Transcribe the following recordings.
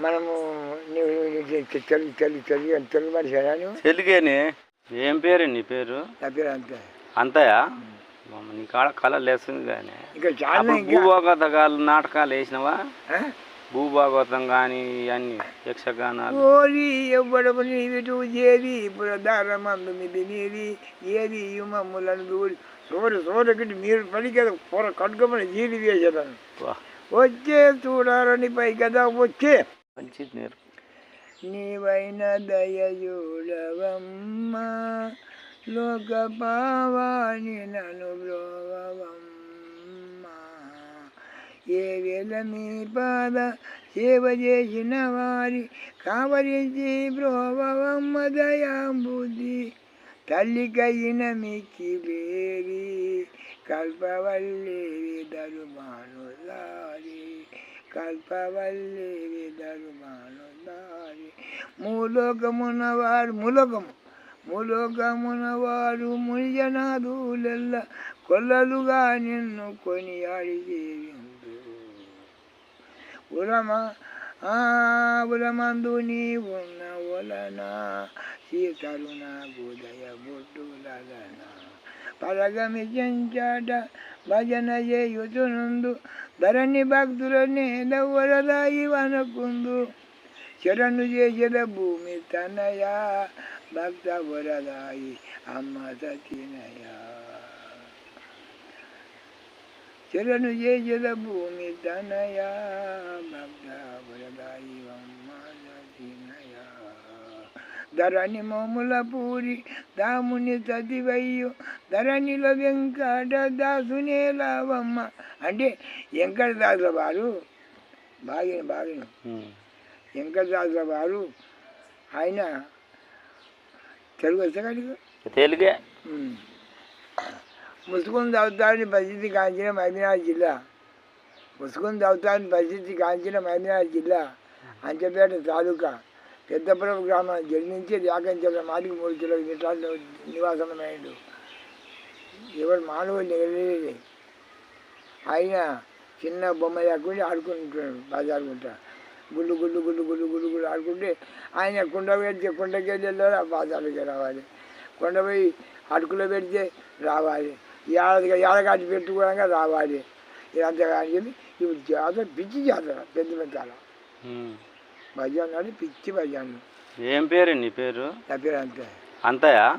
మనము తెలుగు తెలుగు తెలుగు తెలుగు మనిషి తెలుగేని. ఏం పేరు నీ పేరు? నా పేరు అంతే. అంతయా? నీ కాడ కళ లేస్తుంది కానీ. ఇంకా చాలా భూభాగవతకాలు నాటకాలు వేసినవా? భూభాగవతం కానీ అన్ని యక్షగానాలు. ఓరి ఎవ్వడము నీవిటు ఏది పురదార మందు నీది ఏది యుమములను దూరి సోరు సోరకిటి మీరు పలికేది పొర కట్టుకోమని జీడి వేసేదాన్ని. వచ్చే చూడాలని పై కదా వచ్చే. మంచిది నేర్పు నీవైన దయజూడవమ్మ లోక పావాని నను బ్రోవమ్మ ఏ వేళ మీ పాద సేవ చేసిన వారి కావరించి బ్రోవమ్మ దయాంబుద్ధి తల్లికైన మిక్కి వేరి కల్పవల్లి ధరుమానుదారి కల్పవల్లి ధరుమానుదారి మూలోకమున వారు మూలోకము మూలోకమున వారు మునిజనాదులెల్ల కొల్లలుగా నిన్ను కొనియాడి జీవిందు ఉరమ ఆ ఉరమందు నీ ఉన్న వలన సీతరుణ బుదయ బొట్టులన పరగమి చెంచాట భజన చేయుతునుందు ధరణి భక్తులని దవ్వరదాయి వనకుందు. శరణు చేసిన భూమి తనయ భక్త వరదాయి అమ్మ సతినయ. శరణు చేసిన భూమి తనయా భక్త వరదాయి అమ్మ సతినయ ధరణి మోముల పూరి దాముని సతివయ్యు ధరణిలో వెంకట దాసునే లావమ్మ అంటే వెంకట దాసుల వారు బాగిన బాగిన. వెంకటదాసుల వారు ఆయన తెలుగు వచ్చాడు తెలుగే? ముసుగుని దౌతాన్ని పరిస్థితి కాంచిన మహబూబ్నగర్ జిల్లా. ముసుగుని దౌతాన్ని పరిస్థితి కాంచిన మహబూబ్నగర్ జిల్లా. అంచపేట తాలూకా. పెద్దపురం గ్రామం జన్మించి వ్యాకంచల మాటికి మూడు కిలోమీటర్లు నివాసమైండు. ఎవరు మానవులు నిలలేదు ఆయన చిన్న బొమ్మ లేకుండా ఆడుకుంటున్నాడు బాజారుకుంటా గుళ్ళు గుళ్ళు గుళ్ళు గుళ్ళు గుళ్ళు గుళ్ళు ఆడుకుంటే ఆయన కుండ పెడితే కుండకి వెళ్ళాలి ఆ బాజారుకి రావాలి. కొండ పోయి అటుకులో పెడితే రావాలి. ఏడాదిగా ఏడగాటి పెట్టుకోవడంగా రావాలి. ఇదంతా కానీ చెప్పి ఇప్పుడు జాతర పిచ్చి జాతర పెద్ద పెద్ద భజన అంటే పిచ్చి భజన ఏం పేరు నీ పేరు? నా పేరు అంతే. అంతయా?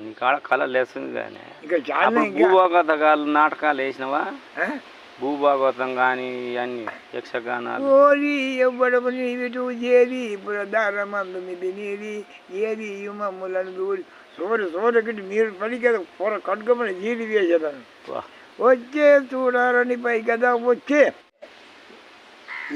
నీ కాడ కళ లేస్తుంది కానీ. ఇంకా చాలా భూభాగవతకాలు నాటకాలు వేసినవా? భూభాగవతం కానీ అన్ని యక్షగానాలు. ఓరి ఎవ్వడము నీవిటు ఏది పురదార మందు నీది ఏది యుమములను దూరి సోరు సోరకిటి మీరు పలికేది పొర కట్టుకోమని జీడి వేసేదాన్ని. వా, వచ్చే చూడాలని పై కదా వచ్చే.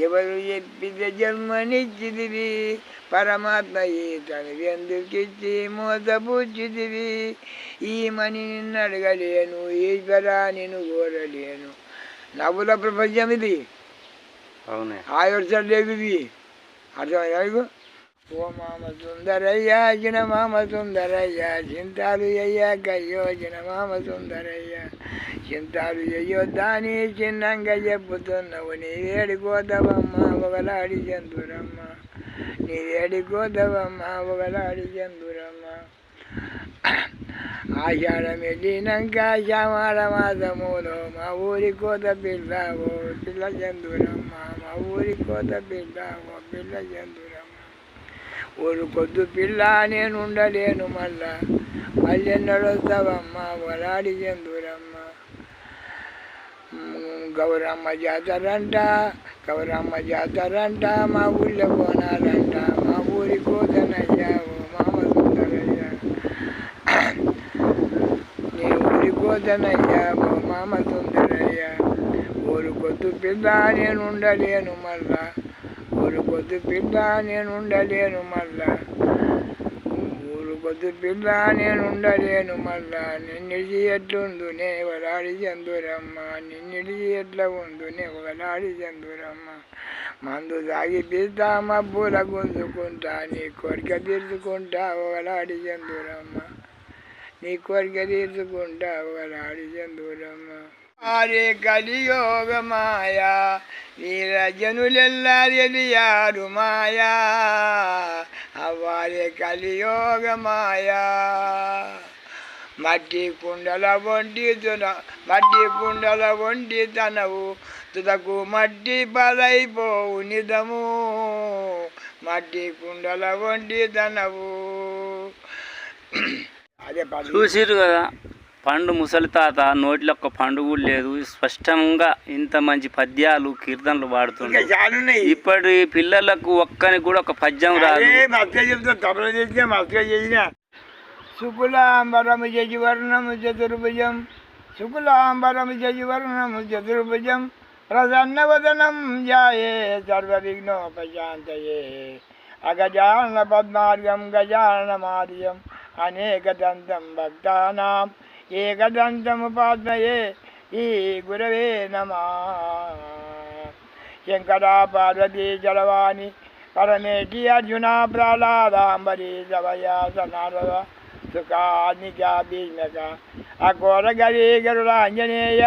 ఎవరు చెప్పితే జన్మనిచ్చిదివి పరమాత్మ ఈతను ఎందుకిచ్చి మోసపుచ్చిదివి ఈ మని నిన్ను అడగలేను ఈశ్వరా నిన్ను కోరలేను. నవ్వుల ప్రపంచం ఇది. అవునే. ఆయుర్సలేవు ఇవి అర్థం ఓ మామ సుందరయ్య జిన మామ సుందరయ్య చింతాలు అయ్యాకయ్యో జిన మామ సుందరయ్య. చింతాలు అయ్యో దాని చిన్నంగా చెప్పుతున్నావు నీ వేడి ఒకలాడి చందురమ్మ. నీ వేడి ఒకలాడి చందురమ్మ. ఆషాఢం వెళ్ళినాక శ్యామాడ మాసములో మా ఊరి కోత పిల్ల ఓ పిల్ల చందురమ్మ మా ఊరి కోత పిల్ల ఓ పిల్ల చందురమ్మ. ఊరు పొద్దు పిల్ల నేను ఉండలేను మళ్ళా. మళ్ళీ నడుస్తావమ్మ? వలాడి చెందురమ్మ గౌరమ్మ జాతరంట గౌరమ్మ జాతరంట మా ఊళ్ళో పోనాలంట మా ఊరి కోతనయ్యా ఓ మామ సుందరయ్య. నీ ఊరి కోతనయ్యా ఓ మామ సుందరయ్య. ఊరు కొద్దు పిల్ల నేను ఉండలేను మళ్ళా. పొద్దు పిల్ల నేను ఉండలేను మళ్ళా. ఊరు పొద్దు పిల్ల నేను ఉండలేను మళ్ళా. నిన్నిడిచి ఎట్లుందు నే వలాడి చందురమ్మ నిన్నిడిచి ఎట్లా ఉందు నే వలాడి చందురమ్మ మందు తాగి పిస్తా మబ్బుల గుంజుకుంటా. నీ కోరిక తీర్చుకుంటా ఒకలాడి చందురమ్మ నీ కోరిక తీర్చుకుంటా ఒకలాడి చందురమ్మ అరే కలియోగ మాయా వీరజనులెల్లారు మాయా. అవ్వారే కలియోగ మాయా మట్టి కుండల వంటి తున మట్టి కుండల వంటి తనవు తుదకు మట్టి పదైపోవు నిదము. మట్టి కుండల వంటి తనవు. అదే చూసిరు కదా. పండు ముసలి తాత నోటిలో ఒక్క పండు కూడా లేదు. స్పష్టంగా ఇంత మంచి పద్యాలు కీర్తనలు చాలున్నాయి ఇప్పటి పిల్లలకు ఒక్కనికి కూడా ఒక పద్యం రాదు. శుకులాంబరము జజివర్ణము చతుర్భుజం శుకులాంబరము జజివర్ణము చతుర్భుజం ప్రసన్నవదనం జాయే సర్వవిఘ్నోపశాంతయే అగజాన పద్మార్గం గజానమార్యం అనేకదంతం భక్తానాం ఏకదంతముపాత్మయే ఈ గురవే నమ. శంకరా పార్వతీ జలవాణి పరమేటి అర్జున ప్రహ్లాదాంబరి సవయాస నారద సుఖానిక భీష్మక అఘోర గరీ గరుడ ఆంజనేయ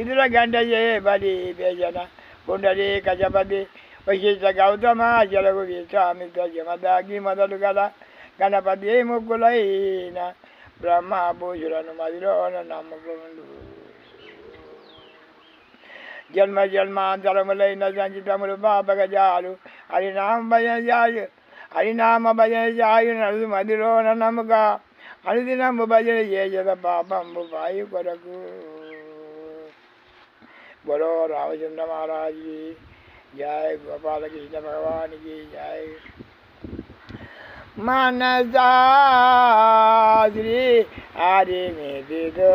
ఇదుర గంటయే బలి భేజన కుండలి కజపతి వశిష్ట గౌతమ జలగు విశ్వామిత్ర జమదాగి మొదలు గల గణపతి ముగ్గులైన బ్రహ్మ భూజులను మదిలోన నమ్మకుండు జన్మ జన్మాంతరములైన సంచితములు పాపగజాలు హరినామ భజనజాయు హరినామ భజనజాయు నడు మదిలోన నమ్మక అనుదినము భజన చేసేద పాపంబు బాయి కొరకు బలో రామచంద్ర మహారాజుకి జయ గోపాలకృష్ణ భగవానికి జయ మనదాద్రి అరిమిదిదువాదమ్మ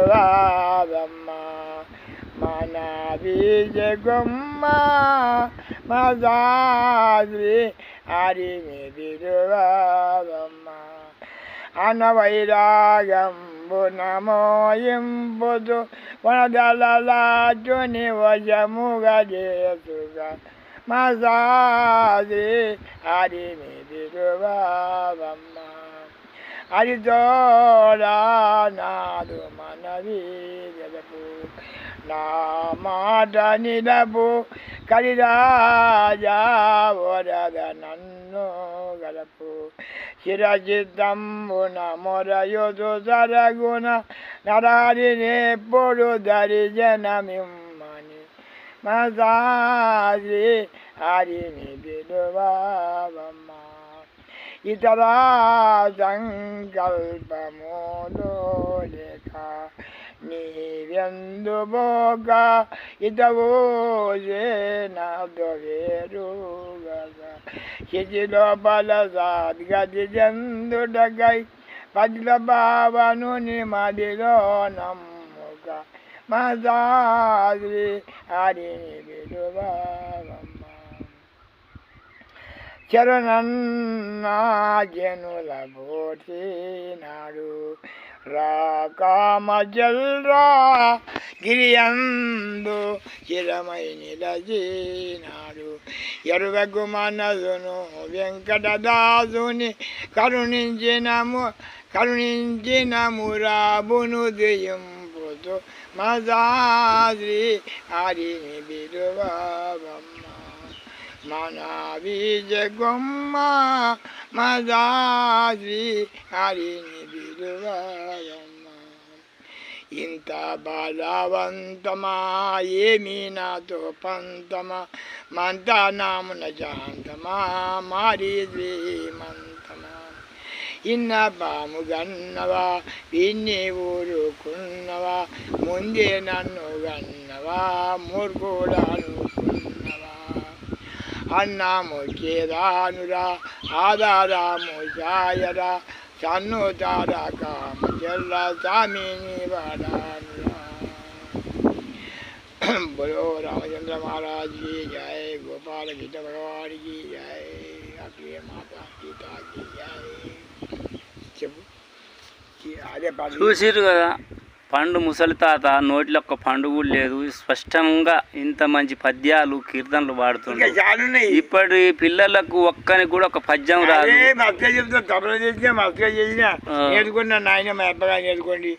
మన బీజగుమ్మ మదాద్రి అరిమిదిదువాదమ్మ అనవైరాగంబు నమోయింబుదు వనదలలాటుని వజముగ చేసుగా మజాది చేసుగా మసాది హరి విధువాదమ్మ నాదు మనవి గలపు నా మాట నిలపు కలిరాజా వరద నన్ను గలపు శిరచిత్తంబున మొరయుదు సరగుణ నరారిని దరి దరిజనమిమ్మని mazari harini bilvamma itaradan kalbamudoleka ನೀವೆಂದು ಭೋಗ ಇದವೋ ಜೇನದುವೇರುಗ ಶಿಜಿಲೋ ಬಲಸಾದ್ ಗಜಿ ಜಂದು ಡಗೈ ಪದ್ಲ ಬಾವನು ನಿಮದಿಲೋ ನಮ್ಮ మసాద్రి హరిని విలువమ్మ చరణన్నాజనుల బోటినాడు. రాకామజల్రా గిరియందు చిరమై నిలజీనాడు ఎరువగు మనసును వెంకటదాసుని కరుణించినము కరుణించినము రాబును దియింపుతూ তো মাদারি আরি বিরুবাবম্মা মানাবিজ গম্মা মাদারি আরি বিরুবাবম্মা ಇಂಥ ಬಾಲವಂತಮ ಏಮೀನಾಥೋ ಪಂತಮ ಮಂತ ನಾಮನ ಜಾಂತಮ ಮಾರಿ ದ್ವೀಮಂತ ඉන්න පාමු ගන්නවා පින්නේ වූරු කුන්නවා මුන්දේ නන්නු ගන්නවා මුර්ගෝලානු අන්නාමෝ කේදානුරා ආදාරාමෝ ජායරා සන්නෝදාරා කාම ජල්ලා සාමිනී වඩානුරා. බොලෝ रामचंद्र महाराज की जय गोपाल गीता भगवान की जय अखिले माता చూసిరు కదా పండు ముసలి తాత నోటిలో ఒక్క పండు కూడా లేదు. స్పష్టంగా ఇంత మంచి పద్యాలు కీర్తనలు చాలున్నాయి ఇప్పటి పిల్లలకు ఒక్కనికి కూడా ఒక పద్యం రాదు. నేర్చుకున్నా నాయన మా అబ్బగా నేర్చుకోండి.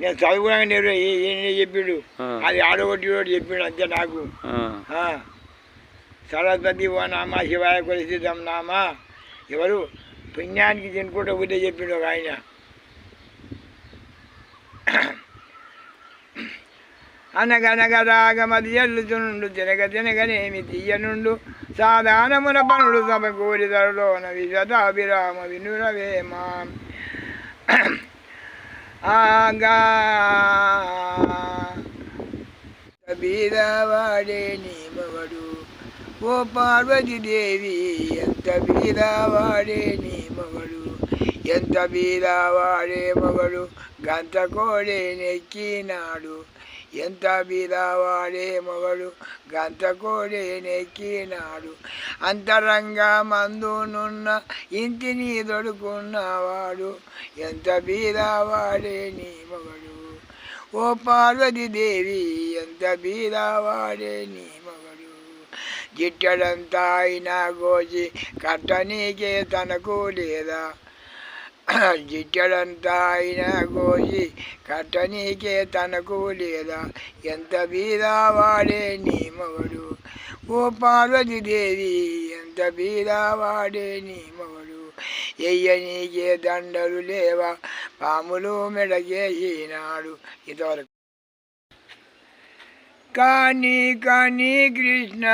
నేను చదువుకున్నాక నేను చెప్పిండు. అది ఆడగొట్టి చెప్పిండు అంతే నాకు. సరస్వతి ఓ నామ శివాయ కొలిసిద్దాం నామ. ఎవరు పుణ్యానికి తినుకుంటూ ఊటే చెప్పిండు ఒక ఆయన. అనగనగ రాగమది ఎల్లుచునుండు తినగ తినగనేమి తీయనుండు సాధారణమున పనుడు సభ కోరి ధరలోన విశతాభిరామ వినురవేమా ఆగా. బీదవాడే నీ మగడు ఓ పార్వతీదేవి ఎంత బీదవాడే నీమవడు. ఎంత బీదవాడే మగడు. గంత కోడే నెక్కినాడు. ఎంత బీదవాడే మగడు గంత కోడే నెక్కినాడు. అంతరంగా మందునున్న ఇంటిని దొడుకున్నవాడు. ఎంత బీదవాడే నీ మగడు ఓ పార్వతీదేవి ఎంత బీదవాడే నీ మగడు జిట్టడంతా అయినా గోచి కట్టనీకే తనకు లేదా? జిట్టడంతా అయినా కోసి కట్టనీకే తనకు లేదా ఎంత బీదవాడే నీ మగడు ఓ పార్వతీదేవి ఎంత బీదవాడే నీ మగడు ఎయ్యనీకే దండలు లేవా పాములు మెడకేసినాడు ఇదివరకు కానీ కానీ కృష్ణ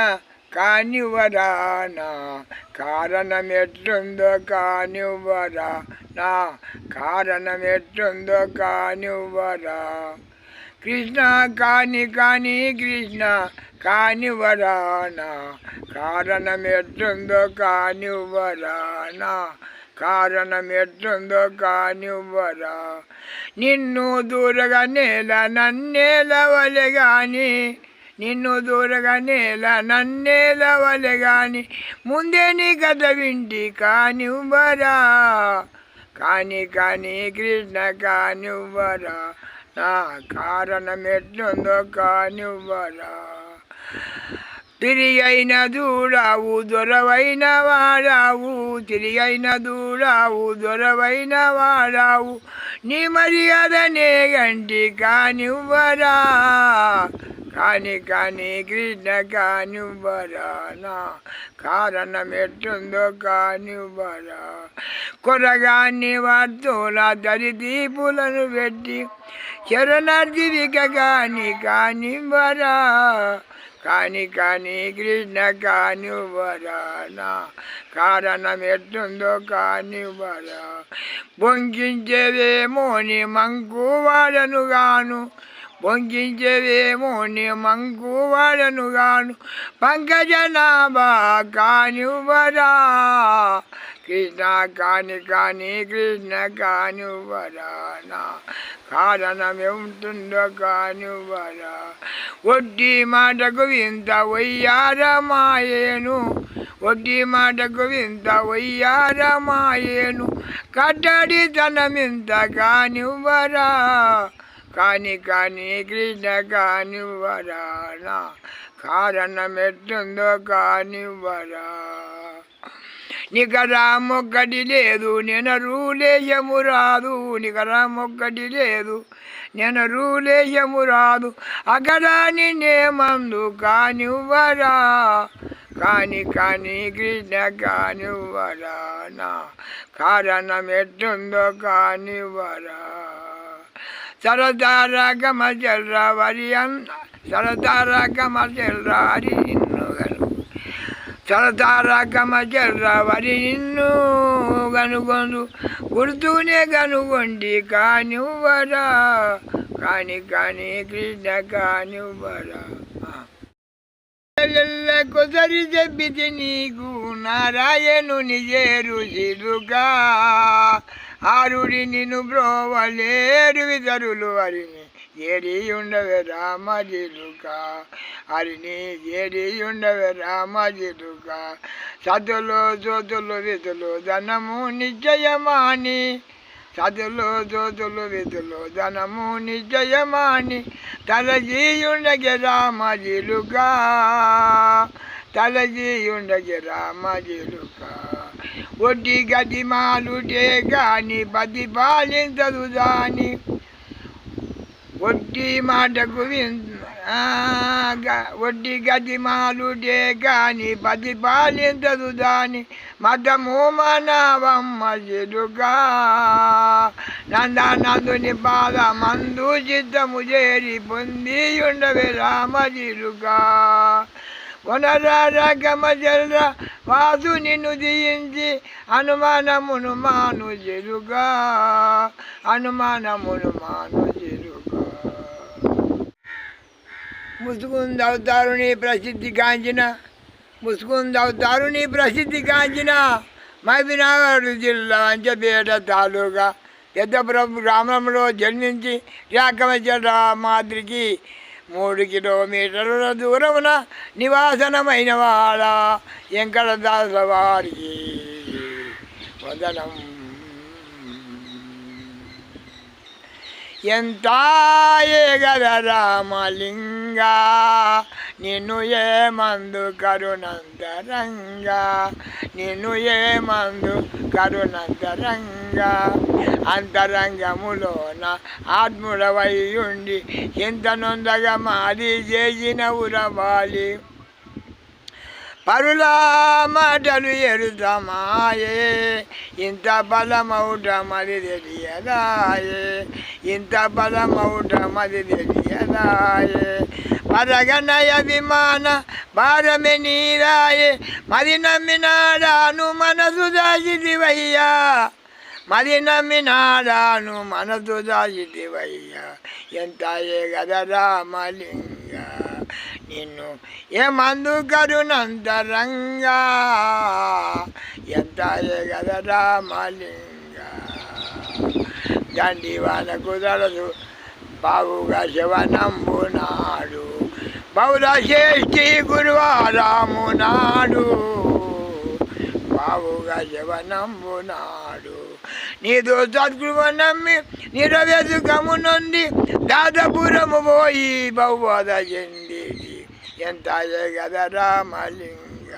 కానివరానా కారణం ఎట్లుందో కానివ్వరా? నా కారణం ఎట్లుందో కానివ్వరా? కృష్ణ కాని కాని కృష్ణ కానివరానా కారణం ఎట్లుందో కానివ్వరానా? కారణం ఎట్లుందో కానివ్వరా? నిన్ను దూరగా నేల నన్నేలవలే కానీ నిన్ను దూరగానే ఎలా నన్నేల వలె గాని ముందే నీ కథ వింటి కానివ్వరా? కాని కాని కృష్ణ కానివ్వరా? నా కారణం ఎట్లుందో కానివ్వరా? తిరిగైన దూడావు దొరవైన వాడావు. తిరిగైన దూడావు దొరవైన వాడావు. నీ మర్యాదనే గంటి కానివ్వరా? కాని కాని కృష్ణ కానివ్వరా? నా కారణం ఎట్టుందో కానివ్వరా? కొరగాన్ని వార్తోల దరి దీపులను పెట్టి శరణార్థివిక కాని కానివ్వరా? కాని కాని కృష్ణ కానివ్వరా? నా కారణం ఎట్టుందో కానివ్వరా? బొంకించేదేమో నీ మంకు వాడను గాను బొంకించేదేమో నీ మంకు వాడను గాను పంకజనాభా కానివ్వరా? కృష్ణ కాని కాని కృష్ణ కానివ్వరా? నా కారణం ఏముంటుందో కానివ్వరా? వడ్డీ మాటకు వింత వయ్యారమాయేను వడ్డీ మాటకు వింత వయ్యారమాయేను కట్టడి తనమింత కానివ్వరా? కాని కాని కృష్ణ కాని నా కారణమెట్టుందో ఎట్టుందో వరా. నికరా మొక్కటి లేదు నేను రూలేయము రాదు. నికరా మొక్కటి లేదు నేను రూలేయము రాదు. అగడాని నేమందు మందు కానివ్వరా కాని కాని కృష్ణ కానివ్వరా నా కారణం ఎట్టుందో కానివ్వరా సరదార కమచల్రా వరి అన్న సరదార కమచల్రా హరి నిన్ను గను సరదార వరి నిన్ను గనుగొందు గుర్తునే గనుగొండి కానివ్వరా కాని కాని కృష్ణ కానివ్వరా కొసరి చెప్పితే నీకు నారాయణుని చేరు సిరుగా ఆరుడి నిన్ను బ్రోవలేరు విధరులు అరిని. ఏడి ఉండవే రామజిలుక. అరిని ఏడి ఉండవే రామజిలుక. సతులు జోతులు వితులు ధనము నిశ్చయమాని సతులు జోతులు వితులు ధనము నిశ్చయమాని తలజీయుండగే రామజిలుక. తలజీయుండగే రామజిలుక. ఒడ్డి గది మాలుటే గాని పది పాలించదు దాని. ఒట్టి మాటకు ఒడ్డి గది గ- మాలుటే కాని పతి పాలించదు దాని. మతము మనవమ్మ చెడుగా. నందానందుని పాద మందు చిత్తము చేరి పొంది ఉండవే రామ చిరుగా జల్ర వాసు నిన్ను దియించి అనుమానమును మాను జరుగా. అనుమానమును మాను జరుగా. ముసుగుంది అవతారుని ప్రసిద్ధి కాంచిన ముసుగుంది అవతారుని ప్రసిద్ధి కాంచిన మహబీనగర్ జిల్లా అంచపేట తాలూకా పెద్దపురం గ్రామంలో జన్మించి రాకమచట మాదిరికి మూడు కిలోమీటర్ల దూరమున నివాసనమైన వాడ వెంకటదాస వారికి వదనం ఎంత ఏగద రామలింగ నిన్ను ఏ మందు కరుణంతరంగా నిన్ను ఏ మందు కరుణంతరంగా అంతరంగములోన ఆత్ముడవై ఉండి ఎంత నొందగా మాది చేసిన ఉరవాలి. పరుల మాటలు ఎరుతమాయే ఇంత బలమౌట మది తెలియదాయే ఇంత బలమౌట మది తెలియదాయే పరగనయ విమాన భారమే నీరాయే మరి నమ్మినాడాను మనసు దాచిదివయ్యా మరి నమ్మినాడాను మనసు దాచిదివయ్యా ఎంత ఏ గద రామలింగ నిన్ను ఏ మందు కరుణంతరంగా ఎంత ఎగద రామలింగ? దండివాన కుదరదు బావుగా శివనంబునాడు. బౌల శ్రేష్ఠి గురువారాము నాడు. బాబుగా శివనంబునాడు. నీదు సద్గురువ నమ్మి నిరవేసుకము నుండి దాదపురము పోయి బహువద చెంది ఎంత జగద రామలింగ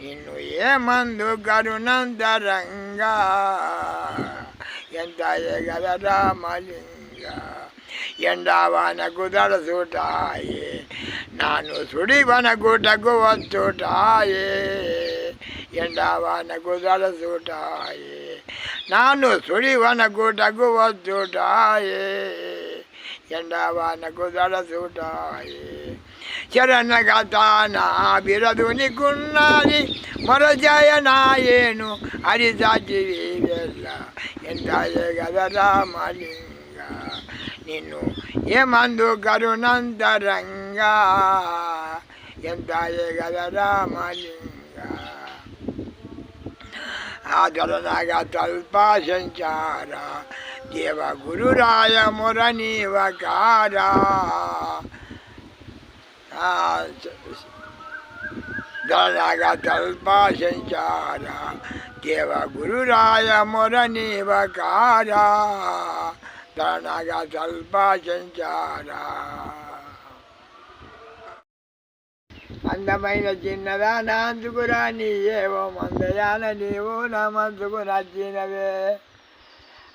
నిన్ను ఏ మందు కరుణంతరంగా ఎంత జగద రామలింగ ఎండావానకు దడసుటాయే నాను సుడివనకుటకు వచ్చుటాయే ఎండావానకు దడసుటాయే నాను సుడివనకుటకు వచ్చుటాయే ఎండావానకు దడసుటాయే శరణగతాన బిరదునికున్నది మొరజయనాయేను హరిసాచి వెళ్ళ ఎంత గద రామలింగ. నిన్ను ఏమందు కరుణంతరంగా. ఎంత గద రామలింగ. ఆదరణగా తల్ప సంచార దేవ గురురాయ మొర నీవకారా దళగా సంచార దేవ గురురాయ మొర నీవకారా దళగా సంచార అందమైన చిన్నదా నాందుకురా నీ ఏవో మందయాన నీవు నా మందుకు నచ్చినవే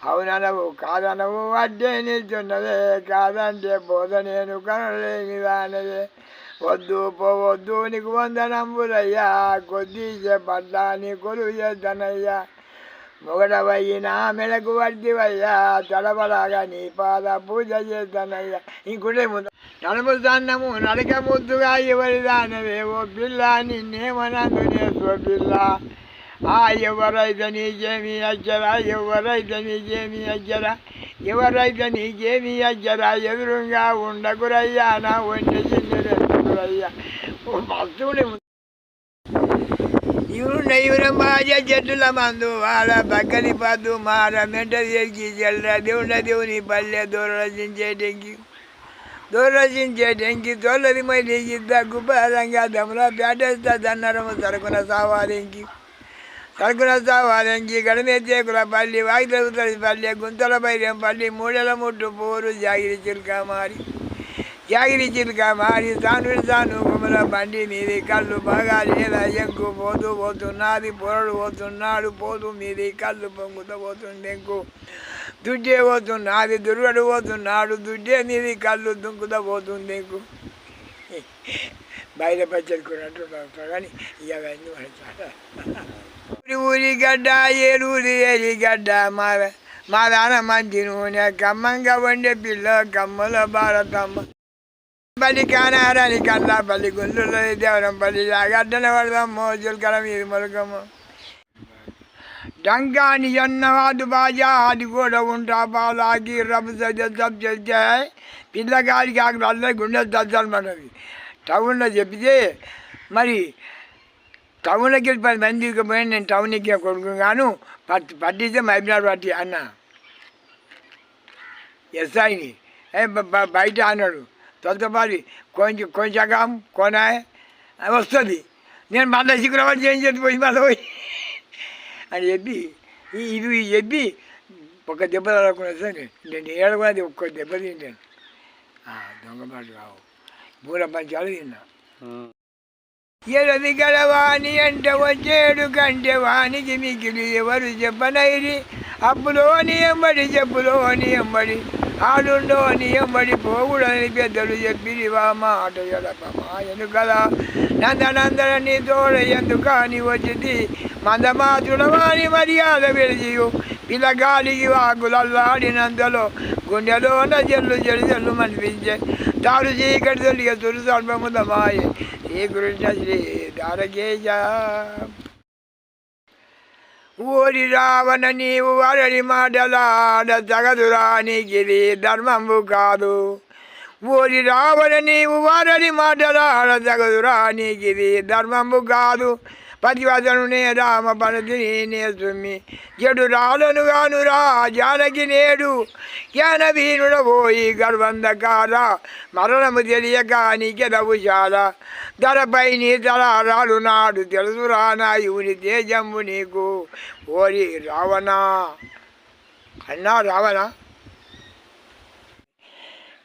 అవుననవు కాదనవు అడ్డే నిల్చున్నదే కాదంటే బోధ నేను కనలేని దానవే వద్దు పోవద్దు నీకు వందనంబులయ్యా కొద్ది చెప్పట్లా నీ కొలువు చేద్దనయ్యా. మొగడవయ్యినా మెలకు వడ్డివయ్యా తడబలాగా నీ పాద పూజ చేద్దనయ్యా. ఇంకుంటే ముందు నడుము దన్నము నడక ముద్దుగా ఎవరి ఓ పిల్ల నిన్నేమనందు సో పిల్ల. ఆ ఎవరైతే నీకేమి అచ్చరా ఎవరైతే నీకేమి అజ్జరా ఎవరైతే నీకేమి అచ్చరా ఎదురుగా ఉండకురయ్యా నా వంటి చిన్నరయ్యా ఓ భక్తుడి ఇవున్న బాజ చెట్టుల మందు వాళ్ళ పక్కని పద్దు మార మెంట తిరిగి చెల్లరా దేవుడ దేవుని పల్లె దూరచించేటంకి దూరచించేటంకి మై మైలి దగ్గు పరంగా దమ్ముల పేటేస్తా దన్నరము సరుకున సావాలింకి. సరుకున సావాలింకి గడమెత్తేకుల పల్లి వాగితల పల్లె గుంతల బైరం పల్లి మూడల ముట్టు పోరు జాగిరి చిలుక మారి. జాగిరి చిలుక మారి తాను తాను కుమల బండి మీది కళ్ళు బాగా లేదా ఎంకు పోతూ పోతున్నది పొరడు పోతున్నాడు పోతూ మీది కళ్ళు పొంగుతూ పోతుంది ఎంకు దుడ్డే పోతున్నాది దుర్గడు పోతున్నాడు దుడ్డే నీది కళ్ళు దుంకుతా పోతుంది నీకు బయట పచ్చడుకున్నట్టు కానీ ఇవన్నీ అవన్నీ పడతాడు ఊరి గడ్డ ఏలూరి ఏలి గడ్డ మా మా దాన మంచి నూనె కమ్మంగా వండే పిల్ల కమ్మల భారతమ్మ బలి కానారాని కల్లా బలి గుండులో దేవరం బలి గడ్డన పడదాం మోజులు కల మీరు మొలకమ్మ డంకాని ఎన్నవాదు బాజా అది కూడా ఉంటా బాలాకి రబ్ జబ్ చేస్తాయి పిల్లగాడికి అక్కడ అందరి గుండె దద్దాలు మనవి టౌన్లో చెప్తే మరి టౌన్లోకి వెళ్ళి పది మందికి పోయి నేను టౌన్కి కొడుకు గాను పట్టి పట్టిస్తే మైబినాడు పట్టి అన్న ఎస్ఐని ఏ బ- బ- బయట అన్నాడు తొలతపారి కొంచెం కొంచెం కొన వస్తుంది నేను మళ్ళీ శుక్రవారం చేయించేది పోయి మళ్ళీ పోయి అని చెప్పి ఈ- ఇది చెప్పి ఒక దెబ్బ తగలకుండా సరే నేను ఏడవది ఒక్క దెబ్బ తింటాను ఆ, దొంగ మాట రావు మూల పంచాలు తిన్నా ఎరది గడవాణి అంటే వచ్చేడు కంటే వానికి మిగిలి ఎవరు చెప్పనైరి? అప్పులోని ఎంబడి చెప్పులోని ఎంబడి ఆడుండోని ఎంబడి పోగుడని పెద్దలు చెప్పిరి వా మాట ఎడపమా ఎనుకదా నందనందన నీ తోడ ఎందుకని వచ్చింది? మందమాతుడవాని మర్యాద వెలిజియు పిల్లగాలికి వాకులల్లాడినంతలో గుండెలోన జల్లు జల్లు జల్లు మనిపించే తాడు చీకటి తొలిగ తురు సర్వముదమాయ శ్రీ శ్రీ దారకేశ ఓరి రావణ నీవు వరడి మాటలాడ జగదురానికిది ధర్మంబు కాదు. ఓరి రావణ నీవు వరడి మాటలాడ జగదురానికిది ధర్మంబు కాదు. పతివదనునే రామ పనతిని నే సుమ్మి జడు రాలను గాను రా జానకి నేడు. జ్ఞానవీనుడ పోయి గర్వంధకార. మరణము తెలియక నీకెదవు చాలా ధరపై నీ తలారాలు నాడు తెలుసురా నా తేజము నీకు. ఓరి రావణా. అన్నా రావణ.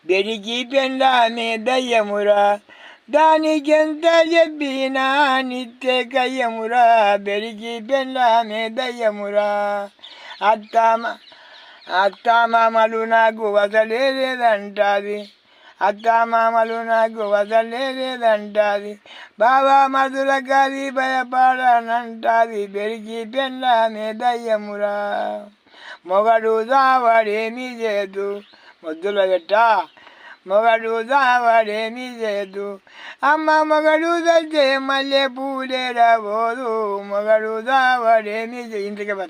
బెడికి పెండామే దయ్యమురా. దానికెంత చెప్పినా నిత్య కయ్యమురా పెరిగి పెండామే దయ్యమురా అత్తామ అత్తామామలు నాకు వదలేదంటాది అత్తమామలు నాకు వదలేదంటాది బాబా మధుర కది భయపడనంటాది పెరిగి పెండామే దయ్యమురా మొగడు దావాడేమి చేదు మొద్దుల పెట్టా మొగడు దావాడేమి చేదు అమ్మ మొగడు దచ్చే మల్లె పూలేరా పోదు మొగడు దావాడేమి చే ఇంటికి పట్టు